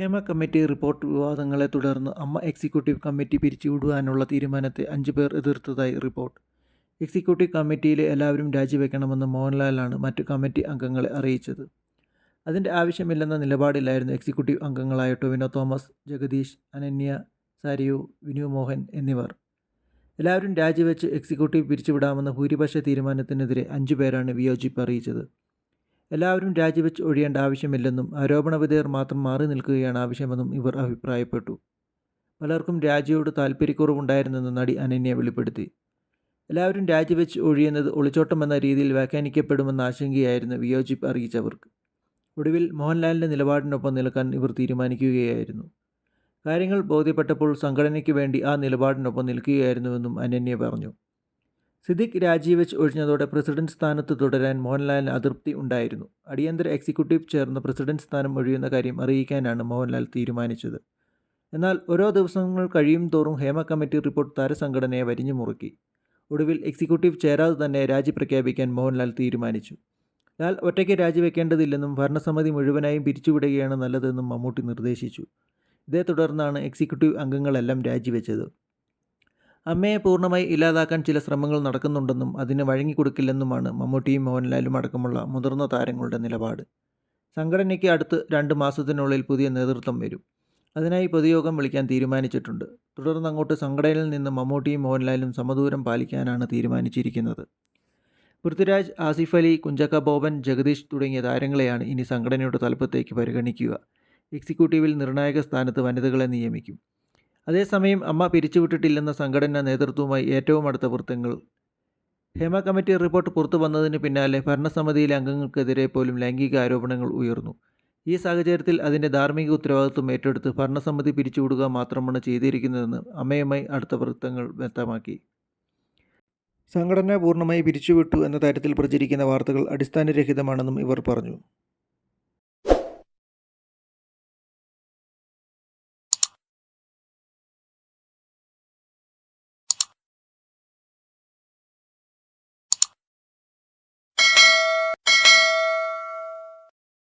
Hema committee report വിവാദങ്ങളെ തുടർന്ന് അമ്മ executive committee പിരിച്ചുവിടുവാനുള്ള തീരുമാനത്തെ അഞ്ച് പേർ എതിർത്തതായി റിപ്പോർട്ട്. എക്സിക്യൂട്ടീവ് കമ്മിറ്റിയിലെ എല്ലാവരും രാജിവെക്കണമെന്ന് മോഹൻലാലാണ് മറ്റ് കമ്മിറ്റി അംഗങ്ങളെ അറിയിച്ചത്. അതിന്റെ ആവശ്യമില്ലെന്ന നിലപാടിലായിരുന്നു എക്സിക്യൂട്ടീവ് അംഗങ്ങളായ ടൊവിനോ തോമസ് ജഗദീഷ് അനന്യ സാരിയു വിനു മോഹൻ എന്നിവർ. എല്ലാവരും രാജിവെച്ച് എക്സിക്യൂട്ടീവ് പിരിച്ചുവിടാമെന്ന ഭൂരിപക്ഷ തീരുമാനത്തിനെതിരെ അഞ്ചു പേരാണ് വിയോജിപ്പ് അറിയിച്ചത്. എല്ലാവരും രാജിവെച്ച് ഒഴിയേണ്ട ആവശ്യമില്ലെന്നും ആരോപണ വിധേയർ മാത്രം മാറി നിൽക്കുകയാണ് ആവശ്യമെന്നും ഇവർ അഭിപ്രായപ്പെട്ടു. പലർക്കും രാജിയോട് താല്പര്യക്കുറവുണ്ടായിരുന്നെന്ന് നടി അനന്യ വെളിപ്പെടുത്തി. എല്ലാവരും രാജിവെച്ച് ഒഴിയുന്നത് ഒളിച്ചോട്ടമെന്ന രീതിയിൽ വ്യാഖ്യാനിക്കപ്പെടുമെന്ന ആശങ്കയായിരുന്നു വിയോജിപ്പ് അറിയിച്ചവർക്ക്. ഒടുവിൽ മോഹൻലാലിന്റെ നിലപാടിനൊപ്പം നിൽക്കാൻ ഇവർ തീരുമാനിക്കുകയായിരുന്നു. കാര്യങ്ങൾ ബോധ്യപ്പെട്ടപ്പോൾ സംഘടനയ്ക്ക് വേണ്ടി ആ നിലപാടിനൊപ്പം നിൽക്കുകയായിരുന്നുവെന്നും അനന്യ പറഞ്ഞു. സിദ്ദിഖ് രാജിവെച്ച് ഒഴിഞ്ഞതോടെ പ്രസിഡന്റ് സ്ഥാനത്ത് തുടരാൻ മോഹൻലാലിന് അതൃപ്തി ഉണ്ടായിരുന്നു. അടിയന്തര എക്സിക്യൂട്ടീവ് ചേർന്ന് പ്രസിഡന്റ് സ്ഥാനം ഒഴിയുന്ന കാര്യം അറിയിക്കാനാണ് മോഹൻലാൽ തീരുമാനിച്ചത്. എന്നാൽ ഓരോ ദിവസങ്ങൾ കഴിയും തോറും ഹേമ കമ്മിറ്റി റിപ്പോർട്ട് താരസംഘടനയെ വരിഞ്ഞു മുറുക്കി. ഒടുവിൽ എക്സിക്യൂട്ടീവ് ചേരാതെ തന്നെ രാജി പ്രഖ്യാപിക്കാൻ മോഹൻലാൽ തീരുമാനിച്ചു. ലാൽ ഒറ്റയ്ക്ക് രാജിവെക്കേണ്ടതില്ലെന്നും ഭരണസമിതി മുഴുവനായും പിരിച്ചുവിടുകയാണ് നല്ലതെന്നും മമ്മൂട്ടി നിർദ്ദേശിച്ചു. ഇതേ തുടർന്നാണ് എക്സിക്യൂട്ടീവ് അംഗങ്ങളെല്ലാം രാജിവെച്ചത്. അമ്മയെ പൂർണമായി ഇല്ലാതാക്കാൻ ചില ശ്രമങ്ങൾ നടക്കുന്നുണ്ടെന്നും അതിന് വഴങ്ങിക്കൊടുക്കില്ലെന്നുമാണ് മമ്മൂട്ടിയും മോഹൻലാലും അടക്കമുള്ള മുതിർന്ന താരങ്ങളുടെ നിലപാട്. സംഘടനയ്ക്ക് അടുത്ത് രണ്ട് മാസത്തിനുള്ളിൽ പുതിയ നേതൃത്വം വരും. അതിനായി പൊതുയോഗം വിളിക്കാൻ തീരുമാനിച്ചിട്ടുണ്ട്. തുടർന്ന് അങ്ങോട്ട് സംഘടനയിൽ നിന്ന് മമ്മൂട്ടിയും മോഹൻലാലും സമദൂരം പാലിക്കാനാണ് തീരുമാനിച്ചിരിക്കുന്നത്. പൃഥ്വിരാജ് ആസിഫ് അലി കുഞ്ചക്ക ബോബൻ ജഗദീഷ് തുടങ്ങിയ താരങ്ങളെയാണ് ഇനി സംഘടനയുടെ തലപ്പത്തേക്ക് പരിഗണിക്കുക. എക്സിക്യൂട്ടീവിൽ നിർണായക സ്ഥാനത്ത് വനിതകളെ നിയമിക്കും. അതേസമയം അമ്മ പിരിച്ചുവിട്ടിട്ടില്ലെന്ന സംഘടനാ നേതൃത്വവുമായി ഏറ്റവും അടുത്ത വൃത്തങ്ങൾ. ഹേമ കമ്മിറ്റി റിപ്പോർട്ട് പുറത്തു വന്നതിന് പിന്നാലെ ഭരണസമിതിയിലെ അംഗങ്ങൾക്കെതിരെ പോലും ലൈംഗിക ആരോപണങ്ങൾ ഉയർന്നു. ഈ സാഹചര്യത്തിൽ അതിന്റെ ധാർമ്മിക ഉത്തരവാദിത്വം ഏറ്റെടുത്ത് ഭരണസമിതി പിരിച്ചുവിടുക മാത്രമാണ് ചെയ്തിരിക്കുന്നതെന്ന് അമ്മയുമായി അടുത്ത വൃത്തങ്ങൾ വ്യക്തമാക്കി. സംഘടന പൂർണമായി പിരിച്ചുവിട്ടു എന്ന തരത്തിൽ പ്രചരിക്കുന്ന വാർത്തകൾ അടിസ്ഥാനരഹിതമാണെന്നും ഇവർ പറഞ്ഞു.